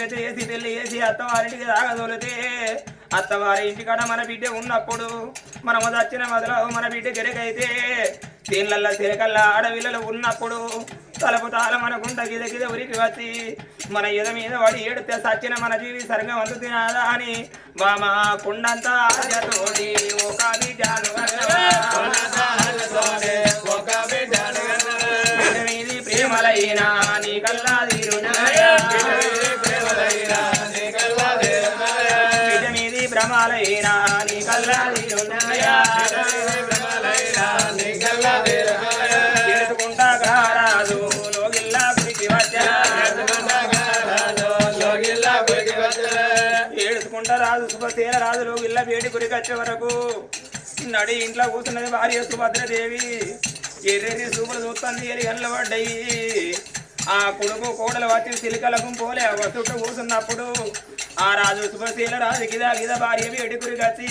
పెద్ద చేసి పెళ్ళి చేసి అత్తవారింటికి రాగదోలితే అత్తవారి ఇంటికాడ మన బిడ్డ ఉన్నప్పుడు మనము చచ్చిన మొదలు మన బిడ్డ గెరకైతే దీనిలల్లా సిరకల్లా ఆడవిల్లలు ఉన్నప్పుడు తలుపు తాళ మన గుంట గిద గిద ఉరికి వచ్చి మన ఎద మీద వాడి ఏడితే సచ్చిన మన జీవి సరిగా వంతు తినాదా అని బామ కుండంతా ఆశతోటి ఒక బిడ్డను మీది ప్రేమలైనా వేడి గురికొచ్చే వరకు నడి ఇంట్లో కూర్చున్నది భార్య సుభద్రదేవి. ఎర్రెర్రి సూపులు చూస్తుంది ఎరి పడ్డాయి. ఆ కొడుకు కోడలు వచ్చి సిలికలకు పోలే వసుట్టు కూర్చున్నప్పుడు ఆ రాజు శుభశీల రాజు గిద గిద భార్య వేడి గురికి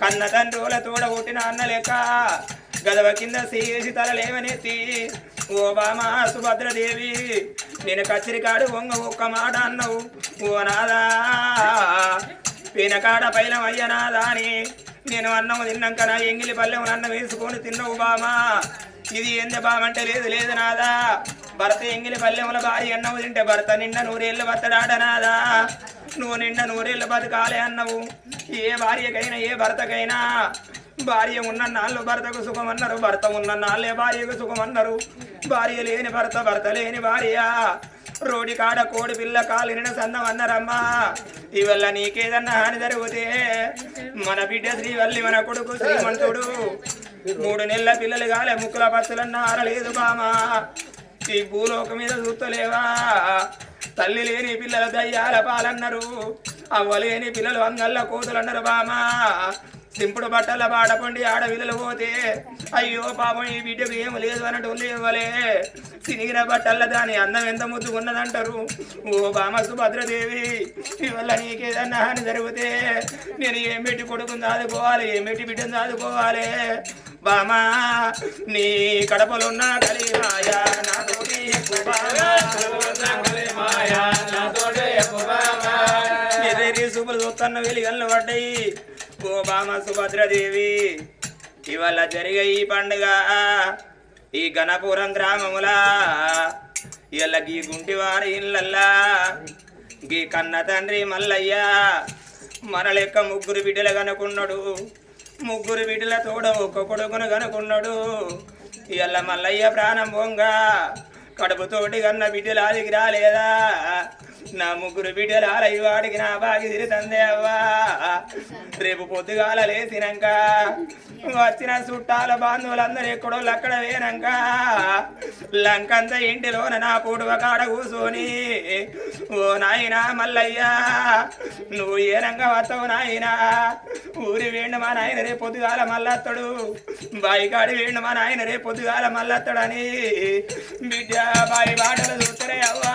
కన్న తండ్రుల తోడ పుట్టిన అన్న లెక్క గదవ కింద చేసి తల లేవనెత్తి ఓ బామా సుభద్రదేవి నేను కచ్చరికాడు వంగ ఒక్క మాట అన్నావు ఓ నాదా. పీనకాడ పైలం అయ్యనాదా అని నేను అన్నం తిన్నాక నా ఎంగిలి పల్లెం అన్నం వేసుకొని తిన్నవు బామా. ఇది ఏంది బామంటే లేదు లేదు నాదా. భర్త ఎంగిలి పల్లెముల భార్య అన్నవు తింటే భర్త నిండా నూరేళ్ళు బతడాడనాదా. నువ్వు నిండా నూరేళ్ళు బతకాలే అన్నవు. ఏ భార్యకైనా ఏ భర్తకైనా భార్య ఉన్న నాళ్ళు భర్తకు సుఖం అన్నారు భర్త ఉన్న నాళ్ళే భార్యకు సుఖం అన్నారు భార్య లేని భర్త భర్త లేని భార్య. రోడి కాడ కోడి పిల్ల కాలిన సందం అన్నారమ్మా ఇవల్ల నీకేదన్నా హాని జరిగితే మన బిడ్డ శ్రీవల్లి మన కొడుకు శ్రీమంతుడు. మూడు నెలల పిల్లలు కాలే ముక్కుల పచ్చలన్నా అరలేదు బామా. ఈ భూలోకం మీద చూస్తలేవా? తల్లి లేని పిల్లలు దయ్యాల పాలన్నారు. అవ్వలేని పిల్లలు అంగల్ల కోతులు అన్నారు బామా. సింపుడు బట్టల బాడపండి ఆడవిల్లలు పోతే. అయ్యో పాపం ఈ బిడ్డకు ఏం లేదు అన్నట్టు ఇవ్వలే. సినిగిన బట్టల దాని అందం ఎంత ముద్దు ఉన్నదంటారు ఓ బామ సుభద్రదేవి ఇవల్ల నీకేదన్నా హాని జరిగితే నేను ఏం పెట్టి కొడుకుని దాదుకోవాలి ఏం పెట్టి బిడ్డను దాదుకోవాలి? బామా నీ కడపలున్న కలిమాయ నాతోటి ఎక్కువ ఎదేరి సూపులు చూస్తున్న వెలిగల్లు పడ్డాయి. ఓ బామ సుభద్రదేవి ఇవాళ జరిగే ఈ పండుగ ఈ గణపురం గ్రామములా ఇవాళ గీ గుంటివారి ఇళ్ళల్లా గీ కన్న తండ్రి మల్లయ్య మన లెక్క ముగ్గురు బిడ్డలు కనుకున్నాడు ముగ్గురు బిడ్డల తోడ ఒక్క కొడుకును కనుకున్నాడు ఇవాళ మల్లయ్య ప్రాణం పొంగా కడుపుతోటి కన్న బిడ్డలు ఆదికి రాలేదా? నా ముగ్గురు బిడ్డలు వాడికి నా బాగి తందేవ్వా అవ్వా. రేపు పొద్దుగాల లేచినాక వచ్చిన చుట్టాల బంధువులందరూ ఎక్కడో అక్కడ వేనాక లంకంత ఇంటిలోన నా పూడువ కాడ కూసుని ఓ నాయనా మల్లయ్యా నువ్వు ఏ రంగ వస్తావు నాయనా? ఊరి వేండు మా నాయన రే పొద్దుగాల మల్లత్తడు బాయికాడి వేండు మా నాయన రే పొద్దుగాల మల్లత్తడని బిడ్డ బాయి బాటలు చూస్తరే అవ్వా.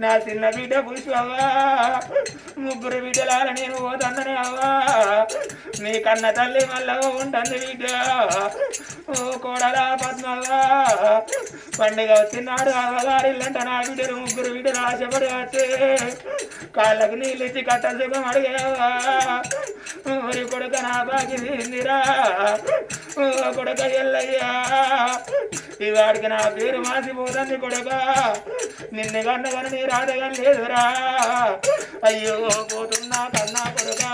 నా చిన్న బిడ్డ పుష్పవ్వా ముగ్గురు బిడ్డలాల నేను పోతన్ననే అవ్వా. నీ కన్న తల్లి మళ్ళా ఉంటుంది బిడ్డ. ఓ కోడలా పద్మవ్వా. పండుగ వచ్చినాడు అవ్వగారిల్లంట నా బిడ్డలు ముగ్గురు బిడ్డలు ఆశపడి వచ్చి. కాళ్ళకు నీళ్ళు ఇచ్చి కట్ట సుఖం అడిగావా ఊరి కొడుక నా బాకి తిందిరా ఓ కొడుక ఎల్లయ్యా. ఈ వాడికి నా పేరు మాసిపోతుంది కొడుక. నిన్ను కన్నగని నీ లేదురా. అయ్యో పోతున్నా కన్నా కొడుకా.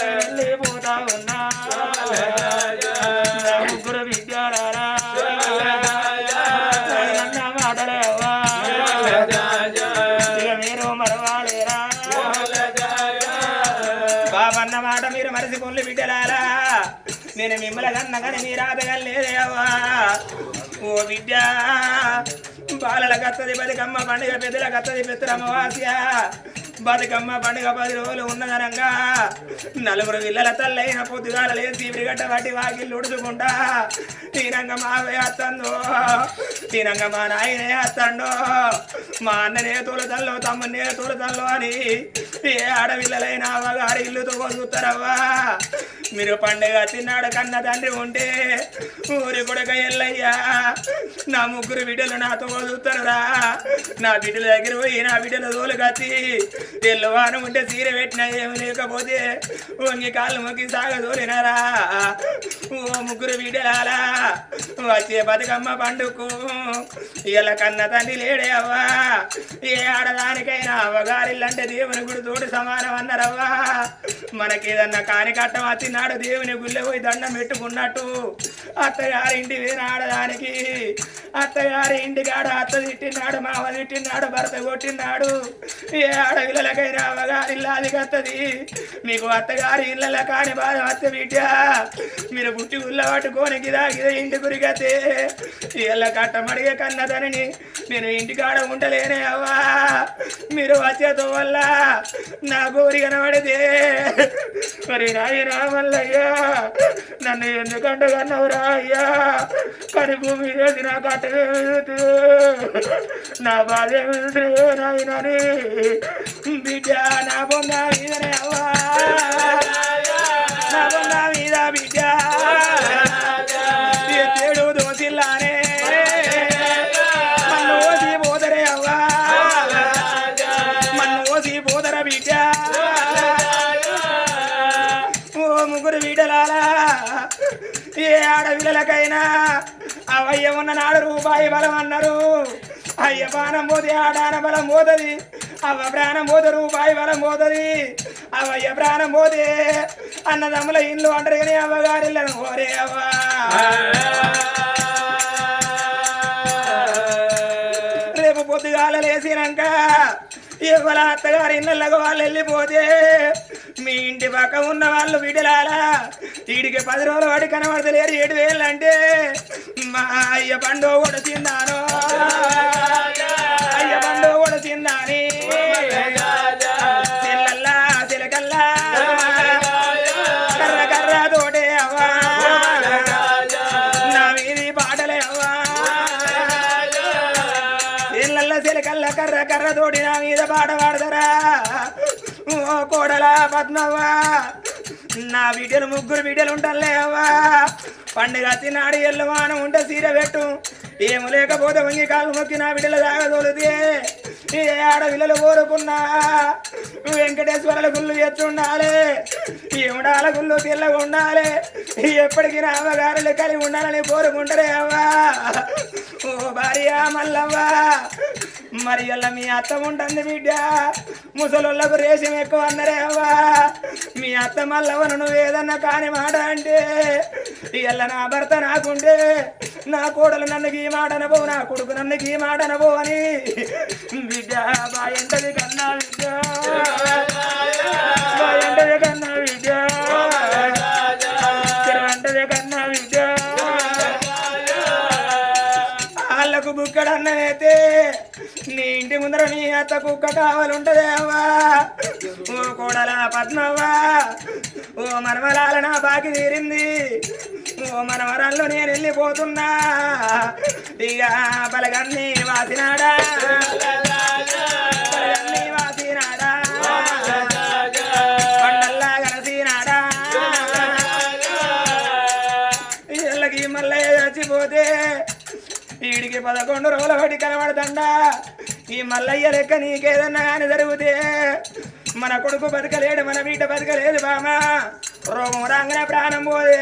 వెళ్ళిపోతా ఉన్నా. ముగ్గురు విద్యారారా. మాటలేవా ఇక మీరు మరవాలేరా? బాబన్న మాట మీరు మరిసి కొన్ని బిడ్డలారా. నేను మిమ్మల్ని కన్నా కానీ మీరు ఆదగలేదేవా ఓ బిడ్డ పాలల కత్తది బతుకమ్మ పండుగ పెద్దల కత్తది పెద్దల అమావాస్య బతుకమ్మ పండుగ పది రోజులు ఉన్నదనంగా. నలుగురు పిల్లల తల్లైన పొద్దుగాల లేచి గడ్డ పట్టి వాకిళ్ళు ఉడుచుకుంటా. తీరంగ మావే అత్తందో తీరంగ మా నాయనే అత్తండో మా అన్ననే తోలుతల్లో తమ్మునే తోలుతల్లో అని ఏ ఆడపిల్లలైనా అవ్వగారి ఇల్లుతో చూస్తారవ్వా. మీరు పండుగ తిన్నాడు కన్న తండ్రి ఉంటే ఊరి కొడుక ఎల్లయ్యా నా ముగ్గురు బిడ్డలు నాతో చూస్తారురా. నా బిడ్డల దగ్గర పోయి నా బిడ్డల తోలు కత్తి తెల్లవారం ఉంటే సీర పెట్టినా ఏమి లేకపోతే వంగి కాళ్ళు మొక్కి సాగదోలినారా? ఓ ముగ్గురు బిడ్డలాలా వచ్చే బతుకమ్మ పండుకు ఇలా కన్న తండ్రి లేడే అవ్వా? ఏ ఆడదానికైనా అవ్వగారిల్లంటే దేవుని గుడి తోడు సమానం అన్నారవ్వా? మనకేదన్నా కాని కట్టం వచ్చినాడు దేవుని గుళ్ళె పోయి దండం పెట్టుకున్నట్టు అత్తగారి ఇంటి వేరే ఆడదానికి అత్తగారి ఇంటి కాడ అత్త తిట్టినాడు మామ తిట్టినాడు భర్త కొట్టినాడు ఏ ఆడపిల్లలకైనా అవ్వగారి ఇల్లాది కత్తది. మీకు అత్తగారి ఇళ్ళ కాని బాధ అత్త బిడ్డ మీరు పుట్టి గుళ్ళ పట్టుకొని గిదా గిదా ఇంటి గురిగతే ఇళ్ళ కట్టమడిగే కన్నదనని నేను ఇంటి కాడ ఉండలేనే అవ్వా. మీరు వచ్చేతో వల్ల నా గోరి కనబడితే. మరి నాయ రామల్లయ్యా నన్ను ఎందుకంటే కన్నవరా అయ్యా? కానీ భూమి రోజు నా కట్ట నా బాధ నాయనని బిడ్డ na బొంద vida అవ్వా నా బొంద మీద బిడ్డ తేడు దోసిల్లానే మన్ను ఓసి పోదరే అవ్వా మన్ను బిడ్డ ఓ ముగ్గురు వీడలాలా ఏ ఆడవిలకైనా అవయ్య ఉన్న నాడు రూపాయి బలం అన్నారు అయ్య ప్రాణం పోతే ఆడాన బలం పోతుంది అవ ప్రాణం పోతే రూపాయి బలం పోతుంది అవయ్య ప్రాణం పోతే అన్నదమ్ముల ఇల్లు అంటారు కానీ అవ్వగారిల్లను. పోరే అవ్వా. రేపు పొద్దుగాల లేచినాక ఇవ్వాల అత్తగారి ఇళ్ళకు వాళ్ళు వెళ్ళిపోతే మీ ఇంటి పక్క ఉన్న వాళ్ళు విడలాలా వీడికి పది రోజులు వాడి కనబడతలేరు ఏడు వేలు అంటే మా అయ్య పండుగ కూడా తిన్నాను. కర్ర కర్ర తోటి నా మీద పాట పాడతారా? ఓ కోడలా పద్మవ్వా నా బిడ్డలు ముగ్గురు బిడ్డలు ఉంటాలే పండుగ తిన్నాడు ఎల్లవానం ఉంటే సీర పెట్టు. ఏమి లేకపోతే వంగి కాలు మొక్కి నా బిడ్డలు దాగా తోలితే ఆడపిల్లలు కోరుకున్నా వెంకటేశ్వరుల గుళ్ళు ఎత్తుండాలి. ఏమిడాల గుళ్ళు తెల్లగా ఉండాలి. ఎప్పటికీ నా అమ్మగారులు కలిగి ఉండాలని కోరుకుంటారే అవ్వా. ఓ భార్య మల్లవ్వా మరి ఇలా మీ అత్త ఉంటుంది బిడ్డ. ముసలోళ్ళకు రేషం ఎక్కువ అన్నరే అవ్వా. మీ అత్త మల్లవ్వను నువ్వు ఏదన్నా కాని మాట అంటే ఇలా నా భర్త నాకుంటే నా కోడలు నన్ను గీ మాటనబో నా కొడుకు నన్ను గీ మాటనబో అని. బిడ్డ బాయంటది కన్నా బిడ్డ బాయంటది కన్నా బిడ్డ తిరగంటది కన్నా బిడ్డ వాళ్ళకు బుక్కడన్నైతే నీ ఇంటి ముందర నీ అత్త కుక్క కావాలంటదే ఓ కోడల పద్మవ్వా. ఓ మర్మలాల నా బాకి తీరింది. మన మనవరాల్లో నేను వెళ్ళిపోతున్నా. ఇక బలగన్ని వాసినాడా? బలగన్ని వాసినాడా? కొండల్లా కలసినాడా ఇళ్ళకి మల్లయ్య చచ్చిపోతే వీడికి పదకొండు రోజుల బట్టి కనబడతండా ఈ మల్లయ్య లెక్క నీకేదన్నా కానీ జరిగితే మన కొడుకు బతకలేడు మన బిడ్డ బతకలేదు బామా. రోగం రాగానే ప్రాణం పోదే.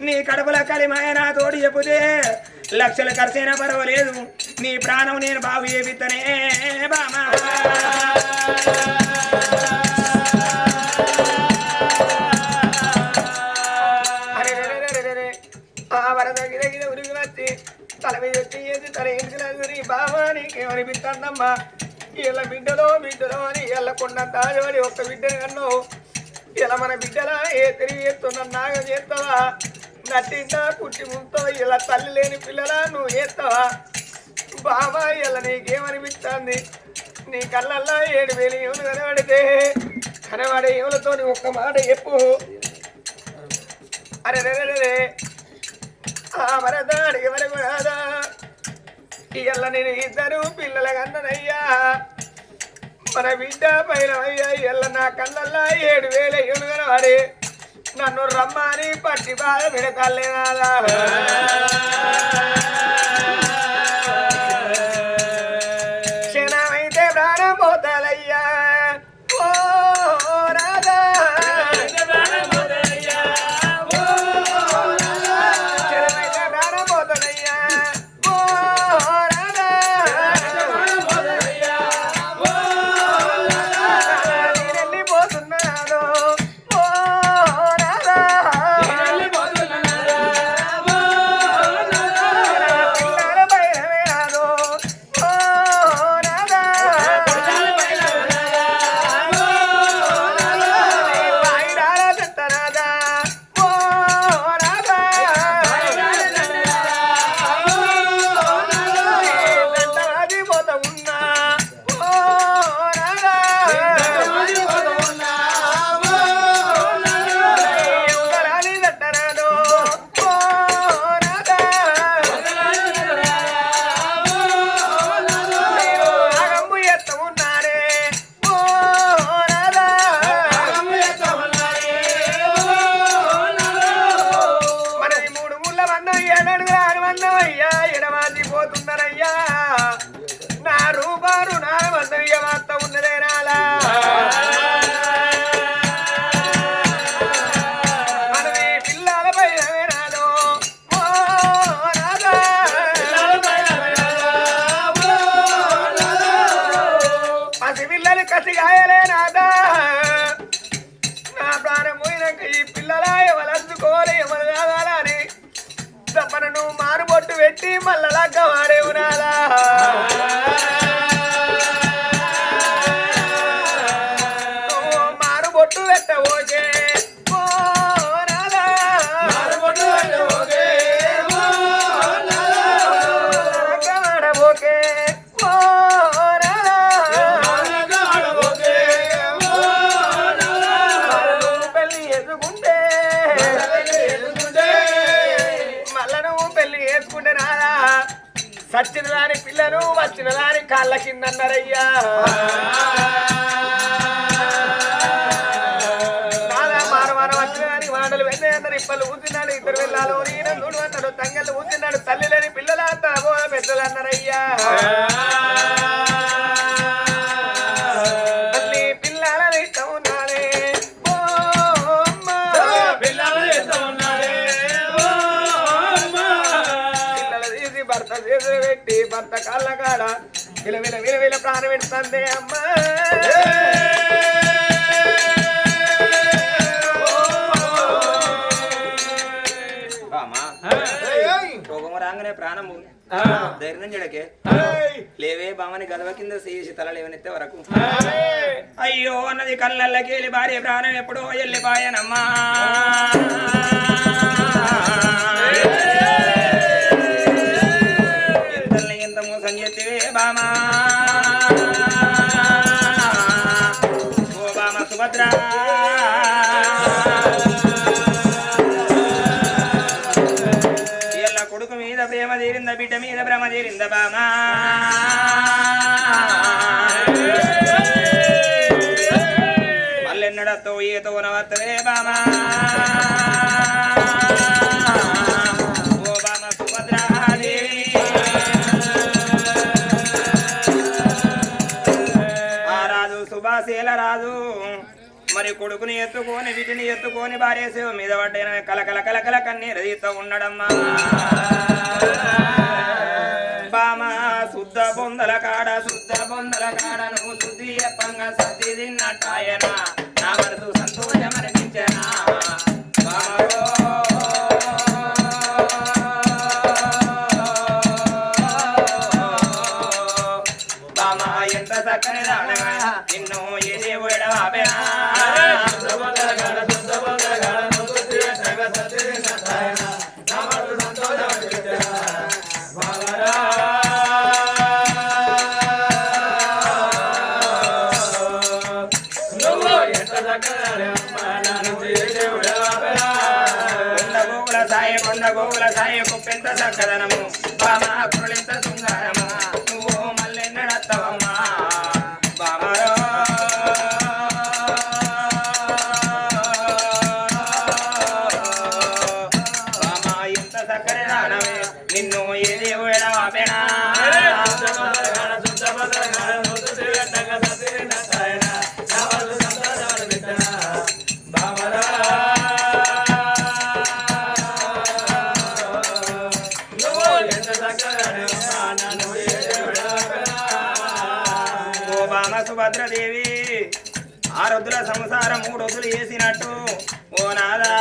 నీ కడుపుల కలిమాయ నా తోడు చెప్పుతే లక్షలు ఖర్చైనా పర్వాలేదు. నీ ప్రాణం నేను బాగు చేపిత్తనే బామా. అరే రే రే రే గిద గిద తల మీద వచ్చి చేసి తల ఇంటికి బాబా నీకేమనిపిస్తుందమ్మా ఇలా బిడ్డలో బిడ్డలో అని ఎల్లకుండా తాజబడి ఒక్క బిడ్డని కన్నావు. ఇలా మన బిడ్డలా ఏ తిరిగి ఎత్తున్న నాగ చేస్తావా? నట్టింటా కుట్టి ముంతావా ఇలా తల్లి లేని పిల్లలా నువ్వు చేస్తావా బాబా ఇలా నీకేమనిపిస్తుంది? నీ కళ్ళల్లో ఏడు వేలు ఏములు కనబడితే కనబడే ఏములతో ఒక్క మాట చెప్పు. అరే రే రే రే ఆ వరదాడికి వరకు రాదా? ఇయ్యాల నేను ఇద్దరు పిల్లల కన్ననయ్యా. మన బిడ్డ పైన అయ్యా ఇయ్యాల నా కళ్ళల్లో ఏడు వేలు ఏములు కనబడే నన్ను రమ్మని పట్టి బాధ పెడతాలేనాదా పోతున్నారయ్యా. వచ్చిన దాని మాటలు కిందన్నారయ్యా. ఇప్పలు ఊతున్నాడు ఇద్దరు పిల్లలు ఈయన చూడు అన్నాడు తంగళ్ళు ఊతున్నాడు తల్లి లేని పిల్లలు అంతా పెద్దలు అన్నారయ్యా. విల విల విల విల ప్రాణం పెడుతుంది అమ్మ. రాగానే. ధైర్యం చెడకే. లేవే బామని గదవ కింద చేసి తల లేవనెత్తే వరకు. అయ్యో అన్నది కళ్ళల్లకేలి భార్య ప్రాణం ఎప్పుడో ఎల్లిపాయనమ్మా. కొడుకుని ఎత్తుకొని వీటిని ఎత్తుకొని భార్య మీద పడ్డ కలకల కలకల కన్నీరు ఉండడమ్మా. బామ శుద్ధ బొందల కాడ శుద్ధ బొందల కాడ నువ్వు శుద్ధి చెప్పంగా సతి తిన్నట్టాయన. నా మనసు సంతోషం అనిపించనా. బామరో సాయ కుప్పెంత చక్కదనము బామా భద్రదేవి. సుభద్రదేవి ఆరొద్దుల సంసారం మూడొద్దులు వేసినట్టు ఓ నాదా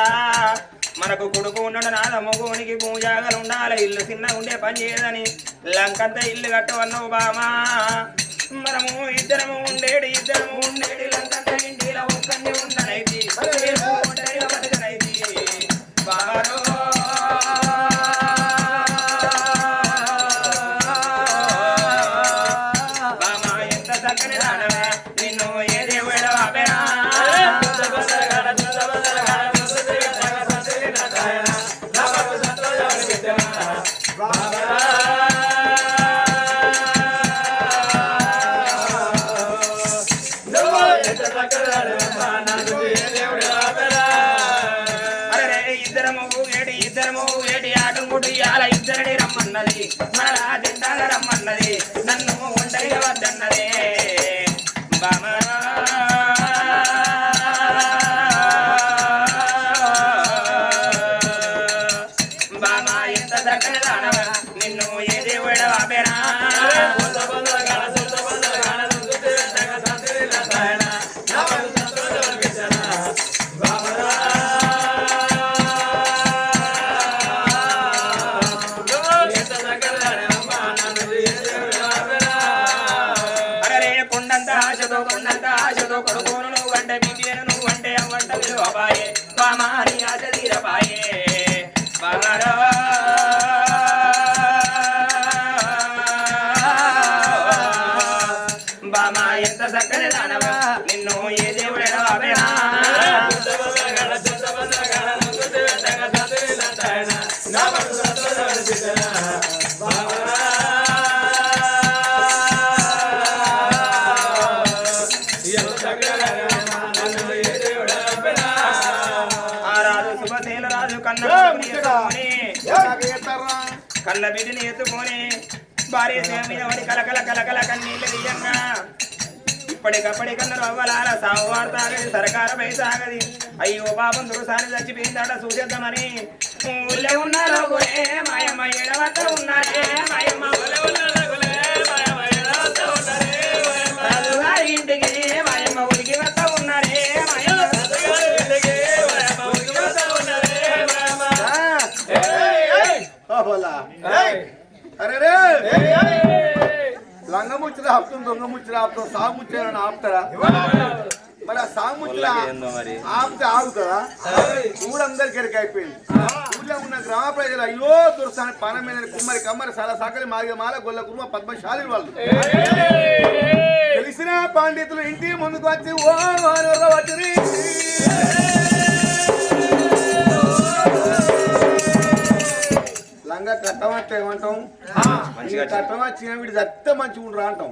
మనకు కొడుకు ఉండడు నాద మొగునికి భూజాగలు ఉండాలి ఇల్లు చిన్న ఉండే పని చేయదని లంకంతా ఇల్లు కట్టవన్నావు బామా. మనము ఇద్దరము ఉండేడు ఇద్దరము ఉండేడు లంకంతా ఇంటిలో ఒక్కని ఉండనైతే దేవుడు ఆపేనా? బిడ్డని ఎత్తుకొని భార్య మీద పడి కలకల కలకల కన్నీళ్ళు తీయంగా ఇప్పటికప్పటికన్నా రవ్వలాల సాగు వాడతాగది సరకారమై సాగది అయ్యో పాపం దురసారి చచ్చిపోయిందాట చూసేద్దామని ఊళ్ళో ఉన్నారో మాయమ్మ ఎడవత ఉన్నారే మాయమ్మ లంగ ముచ్చట ఆపుతాం దొంగ ముచ్చట ఆపుతాం సాగు ఆపుతారా? మరి ఆ సాగు ముచ్చట ఆపితే ఆగుతుందా ఊరందరికి ఎరిక అయిపోయింది. ఊళ్ళో ఉన్న గ్రామ ప్రజలు అయ్యో దురసాని పాన మీద కుమ్మరి కమ్మరి సాల సాకలి మాదిగ మాల గొల్ల కుర్మ పద్మశాలి వాళ్ళు. తెలిసిన పండితులు ఇంటి ముందుకు వచ్చి ఓ లంగా కట్టమంటే ఏమంటాం? మంచిగా కట్టమచ్చిన వీడు చస్తే మంచిగా ఉండరా అంటాం.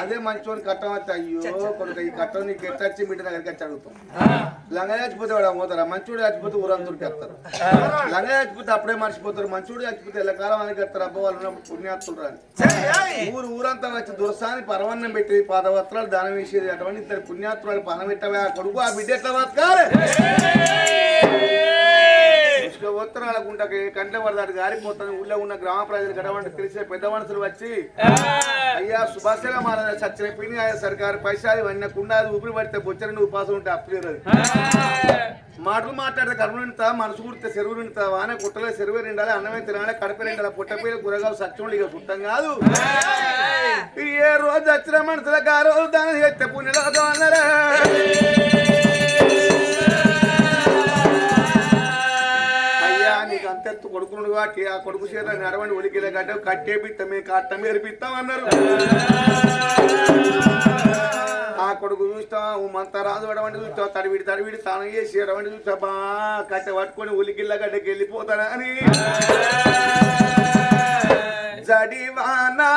అదే మంచోని కట్టమస్తే అయ్యో కొడుకు ఈ కట్టం నీకు ఎట్టచ్చి బిడ్డ దగ్గరికి వచ్చి అడుగుతాం. లంగా చచ్చిపోతే వాడు పోతారా? మంచోడు చచ్చిపోతే ఊరంతా ఉరికేస్తారు. లంగా చచ్చిపోతే అప్పుడే మర్చిపోతారు మంచోడు చచ్చిపోతే ఎల్లకాలం అని కడతారు అబ్బా వాళ్ళు పుణ్యాత్తులు రాని. ఊరు ఊరంతా వచ్చి దురసాని పరవన్నం పెట్టి పదవస్త్రాలు దానం వేసేది అటువంటి ఇద్దరు పుణ్యాత్తులు పనం పెట్టవే? ఆ కొడుకు ఆ బిడ్డ ఎట్లా బతకాలి? ఉత్తరాలకు ఉంటాకి కంట్ల పడదాడు గారిపోతాను ఊళ్ళో ఉన్న గ్రామ ప్రజలు గడవంటి తెలిసే పెద్ద మనుషులు వచ్చి అయ్యా సుభాషల మాల సచ్చిన పిని ఆయా సర్కారు పైసాలు ఇవన్నీ కుండాది ఊపిరి పడితే బొచ్చని ఉపాసం ఉంటే అప్పులేదు మాటలు మాట్లాడితే కడుపు నిండుతా మనసు కుడితే చెరువు నిండుతా వాన కుట్టలే చెరువు నిండాలి అన్నమే తినాలి కడప నిండాలి పుట్టపీల కూరగాయలు సత్యం ఇక పుట్టం కాదు. ఏ రోజు వచ్చిన మనుషులకు ఆ రోజు దాని చేస్తే పుణ్యలో అన్నరే కాబట్టి ఆ కొడుకు చేత నడవండి ఉలికిలే గడ్డ కట్టేపిస్తాం మీ కట్టం ఏర్పిస్తాం అన్నారు. ఆ కొడుకు చూస్తావు మంత రాజు పడవంటి చూస్తావు తడివిడి తడివిడి తాను చేసి ఎడవంటి చూస్తా బా కట్టె పట్టుకొని ఉలికిళ్ళ గడ్డకి వెళ్ళిపోతానని. జడివానా